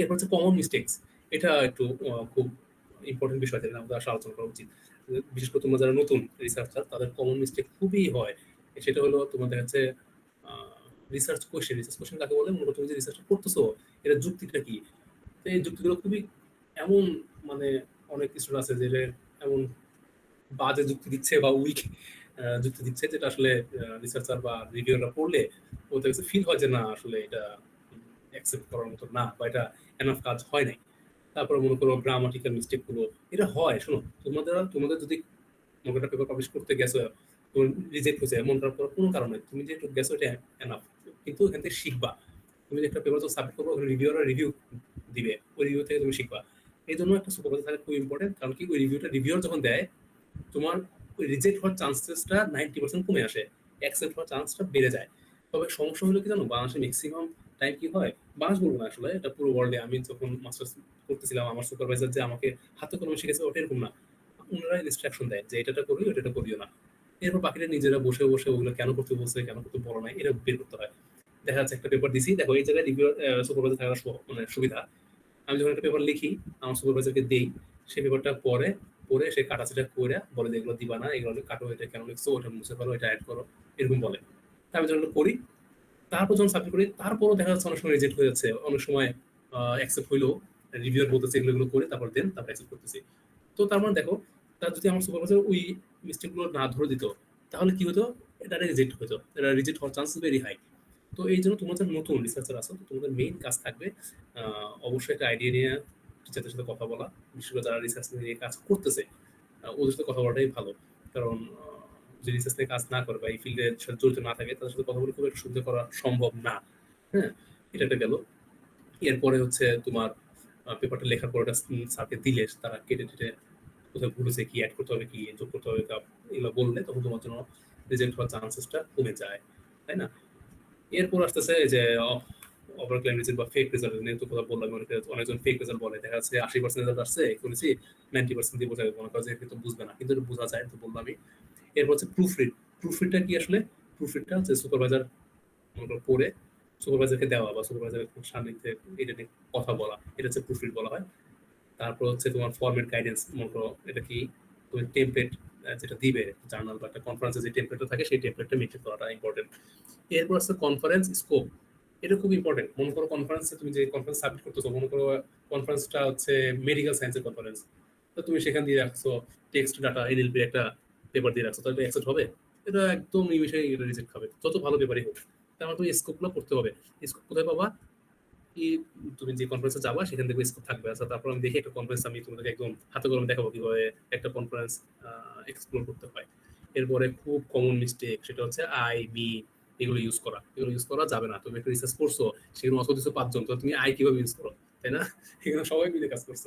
এরপর হচ্ছে common mistakes এটা একটু খুব ইম্পর্টেন্ট বিষয় থেকে আমাদের আসলে আলোচনা করা উচিত। বিশেষ করে তোমরা যারা নতুন রিসার্চার তাদের কমন মিস্টেক খুবই হয়। সেটা হলো তোমাদের কাছে রিসার্চ কোয়েশ্চেন রিসার্চ কোয়েশ্চেন কাকে বলে? মূলত তুমি যে রিসার্চ করতেছো এটা যুক্তিটা কি? তো এই যুক্তিগুলো খুবই এমন মানে অনেক কিছু আছে যে এমন বাজে যুক্তি দিচ্ছে বা উইক যুক্তি দিচ্ছে যেটা আসলে রিসার্চার বা রিভিউরা পড়লে ওদের কাছে ফিল হয় যে না, আসলে এটা অ্যাকসেপ্ট করার মতো না বা এটা এনাফ কাজ হয় নাই। তারপরে মনে করো গ্রামাটিক্যাল মিস্টেকগুলো, এটা হয়, শোনো, তোমাদের তোমাদের যদি মনে একটা পেপার পাবলিশ করতে গেছো তোমার রিজেক্ট হয়েছে এমনটার পর কোনো কারণে তুমি যে একটু গেছো, এটা এনাফ কিন্তু এখান থেকে শিখবা। তুমি যে একটা পেপার তো সাবমিট করব, ওখানে রিভিউরা রিভিউ দিবে। ওই রিভিউ থেকে তুমি শিখবা। এই জন্য একটা সুপারভাইজার থাকা খুব ইম্পর্টেন্ট কারণ কি, ওই রিভিউটা রিভিউর যখন দেয়, তোমার ওই রিজেক্ট হওয়ার চান্সেসটা নাইনটি পার্সেন্ট কমে আসে। অ্যাকসেপ্ট হওয়ার চান্সটা বেড়ে যায়। তবে সমস্যা হলো কি জানো, বাংলাদেশে ম্যাক্সিমাম টাইম কি হয়? বাংলাদেশ বলব না আসলে, এটা পুরো ওয়ার্ল্ডে আমি যখন মাস্টার্স করতেছিলাম, আমার সুপারভাইজার যে আমাকে হাতে কলমে শিখেছে ওটা এরকম না। ওনারা ইনস্ট্রাকশন দেয় যে, এটাটা করি ওটা করিও না। এরপর বাকিরা নিজেরা বসে বসে ওগুলো কেন করতে বলছে, কেন করতে বলো না এটা বের করতে হয়। দেখা যাচ্ছে একটা পেপার দিছি, দেখো এই জায়গায় রিভিউ সুপারভাইজার থাকার মানে সুবিধা। আমি যখন একটা পেপার লিখি, আমার সুপারভাইজারকে দিই, সেই পেপারটা পরে পরে সে কাটাছিটা করে বলে যে, এগুলো দিবা না, এগুলো কাটো, এটা কেন লিখছো, ওটা মুছে পারো এটা অ্যাড করো, এরকম বলে। আমি যখন করি তারপর যখন সাবমিট করি, তারপরও দেখা যাচ্ছে অনেক সময় রিজেক্ট হয়ে যাচ্ছে। অনেক সময় অ্যাকসেপ্ট হইলেও রিভিউর বলতেছে এগুলো এগুলো করে তারপর দেন, তারপর অ্যাকসেপ্ট করতেছি। তো তার মানে দেখো, তার যদি আমার সুপারভাইজার ওই মিস্টেকগুলো না ধরে দিত, তাহলে কি হতো? এটা রিজেক্ট হতো। এটা রিজেক্ট হওয়ার চান্স ভেরি হাই তো এই জন্য তোমাদের নতুন রিসার্চার আছো তোমাদের মেইন কাজ থাকবে অবশ্যই একটা আইডিয়া নিয়ে টিচারদের সাথে কথা বলা। বিশেষ করে যারা রিসার্চ নিয়ে কাজ করতেছে ওদের সাথে কথা বলাটাই ভালো। কারণ যে রিসার্চ নিয়ে কাজ না করে বা এই ফিল্ডে জড়িত না থাকে, তাদের সাথে কথা বলে খুব একটা সুবিধা করা সম্ভব না। হ্যাঁ এটা একটা গেল। এরপরে হচ্ছে তোমার পেপারটা লেখার পর ওটা স্যারকে দিলে, তারা কেটে টেটে কোথাও ভুলেছে কি অ্যাড করতে হবে, কি যোগ করতে হবে এগুলো বললে তখন তোমার জন্য রিজেক্ট হওয়ার চান্সেসটা কমে যায়, তাই না? এরপর আসতেছে যে ওভার ক্লাইম বা ফেক রেজাল্ট নিয়ে তো কথা বললাম, অনেকে অনেকজন ফেক রেজাল্ট বলে। দেখা যাচ্ছে আশি পার্সেন্ট রেজাল্ট আসছে, শুনেছি নাইনটি পার্সেন্ট দিয়ে বোঝা মনে করা যায় কিন্তু বুঝবে না, কিন্তু বোঝা যায় তো বললাম এরপর হচ্ছে প্রুফ রিড প্রুফ রিডটা কি আসলে? প্রুফ রিডটা হচ্ছে সুপারভাইজার পড়ে সুপারভাইজারকে দেওয়া বা সুপারভাইজারের সান্নিধ্যে এটা নিয়ে কথা বলা, এটা হচ্ছে প্রুফ রিড বলা হয়। তারপর হচ্ছে তোমার ফরমেট গাইডেন্স মনে করো এটা কি? তুমি টেমপ্লেট যেটা দিবে জার্নাল বা একটা কনফারেন্সে যে টেমপ্লেটটা থাকে সেই টেমপ্লেটটা মেনটেন করাটা ইম্পর্টেন্ট এরপর আছে কনফারেন্স স্কোপ এটা খুব ইম্পর্টেন্ট মনে করো কনফারেন্সে তুমি যে কনফারেন্স সাবমিট করতেছো, মনে করো কনফারেন্সটা হচ্ছে মেডিকেল সায়েন্সের কনফারেন্স তো তুমি সেখান দিয়ে রাখছো টেক্সট ডাটা এনএলপি একটা পেপার দিয়ে রাখছো, তাহলে অ্যাকসেপ্ট হবে। এটা একদম নিমিশে এটা রিজেক্ট হবে। যত ভালো পেপারই হোক, তার তুমি স্কোপগুলো করতে হবে। স্কোপ কোথায় পাবা? কি তুমি যে কনফারেন্সে যাবা, সেখান থেকে স্কোপ থাকবে। আচ্ছা তারপর আমি দেখি একটা কনফারেন্স আমি তোমাদেরকে একদম হাতে কলমে দেখাবো কীভাবে একটা কনফারেন্স এক্সপ্লোর করতে হয়। এরপরে খুব কমন মিস্টেক সেটা হচ্ছে আই বি এগুলো ইউজ করা। এগুলো ইউজ করা যাবে না। তুমি একটা রিসার্চ করছ, সেগুলো অত দিচ্ছ পাঁচজন, তো তুমি আই কীভাবে ইউজ করো? তাই না? এগুলো সবাই মিলে কাজ করছ।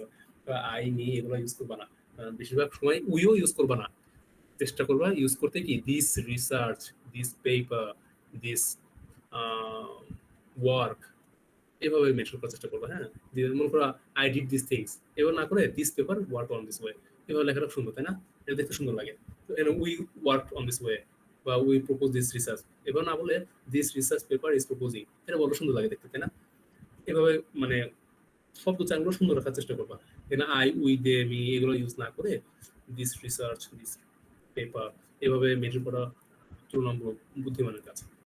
আই মি এগুলো ইউজ করবা না। বেশিরভাগ সময় উইও ইউজ করবা না। চেষ্টা করবা ইউজ করতে কি this research this paper this work এভাবে মেনশন করার চেষ্টা করব হ্যাঁ? মনে করো আই ডিড দিস থিংস এবার না করে this paper work on this way এভাবে লেখাটা সুন্দর, তাই না? এটা দেখতে সুন্দর লাগে। We work on this way বা উই প্রপোজ দিস রিসার্চ এবার না বলে this research paper is proposing এটা বড় সুন্দর লাগে দেখতে, তাই না? এভাবে মানে শব্দ চানগুলো সুন্দর রাখার চেষ্টা করবা। এখানে আই উই দে মি এগুলো ইউজ না করে দিস রিসার্চ দিস পেপার এভাবে মেটে পড়া তুলনামূলক বুদ্ধিমানের কাছে।